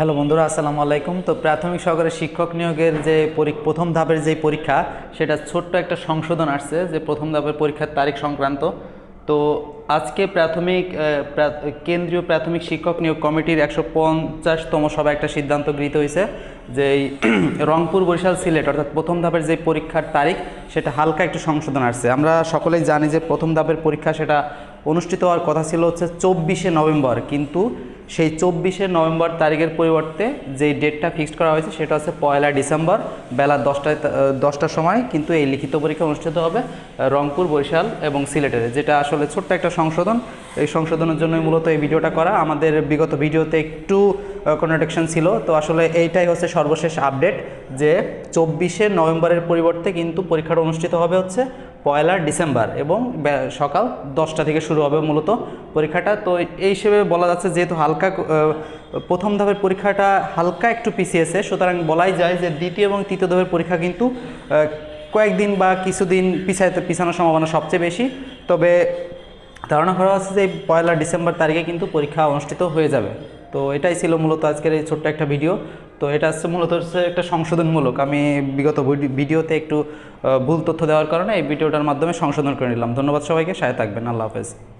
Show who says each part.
Speaker 1: Hello বন্ধুরা, আসসালামু আলাইকুম। তো প্রাথমিক সহকারে শিক্ষক নিয়োগের যে পরী- প্রথম ধাপের যে পরীক্ষা, সেটা ছোট্ট একটা সংশোধন আসছে যে প্রথম ধাপের পরীক্ষার তারিখ সংক্রান্ত। তো আজকে প্রাথমিক কেন্দ্রীয় প্রাথমিক শিক্ষক নিয়োগ কমিটির একশো পঞ্চাশতম সভায় একটা সিদ্ধান্ত গৃহীত হয়েছে যে রংপুর বরিশাল সিলেট, অর্থাৎ প্রথম ধাপের যে পরীক্ষার তারিখ, সেটা হালকা একটু সংশোধন আসছে। আমরা সকলেই জানি যে প্রথম ধাপের পরীক্ষা, সেটা অনুষ্ঠিত হওয়ার কথা ছিল হচ্ছে চব্বিশে নভেম্বর। কিন্তু সেই চব্বিশে নভেম্বর তারিখের পরিবর্তে যে ডেটটা ফিক্সড করা হয়েছে সেটা হচ্ছে পয়লা ডিসেম্বর বেলা দশটায় দশটার সময় কিন্তু এই লিখিত পরীক্ষা অনুষ্ঠিত হবে রংপুর, বরিশাল এবং সিলেটের। যেটা আসলে ছোট্ট একটা সংশোধন, এই সংশোধনের জন্যই মূলত এই ভিডিওটা করা। আমাদের বিগত ভিডিওতে একটু কন্ট্রাডিকশন ছিল, তো আসলে এইটাই হচ্ছে সর্বশেষ আপডেট যে চব্বিশে নভেম্বরের পরিবর্তে কিন্তু পরীক্ষাটা অনুষ্ঠিত হবে হচ্ছে পয়লা ডিসেম্বর এবং সকাল দশটা থেকে শুরু হবে মূলত পরীক্ষাটা। তো এই হিসেবে বলা যাচ্ছে যেহেতু হালকা প্রথম ধাপের পরীক্ষাটা হালকা একটু পিছিয়েছে, সুতরাং বলাই যায় যে দ্বিতীয় এবং তৃতীয় ধাপের পরীক্ষা কিন্তু কয়েকদিন বা কিছুদিন পিছাইতে, পিছানোর সম্ভাবনা সবচেয়ে বেশি। তবে ধারণা করা হচ্ছে যে পয়লা ডিসেম্বর তারিখে কিন্তু পরীক্ষা অনুষ্ঠিত হয়ে যাবে। তো এটাই ছিল মূলত আজকের এই ছোট্ট একটা ভিডিও। তো এটা হচ্ছে মূলত হচ্ছে একটা সংশোধনমূলক। আমি বিগত ভিডি- ভিডিওতে একটু ভুল তথ্য দেওয়ার কারণে এই ভিডিওটার মাধ্যমে সংশোধন করে নিলাম। ধন্যবাদ সবাইকে সায় থাকবেন। আল্লাহ হাফেজ।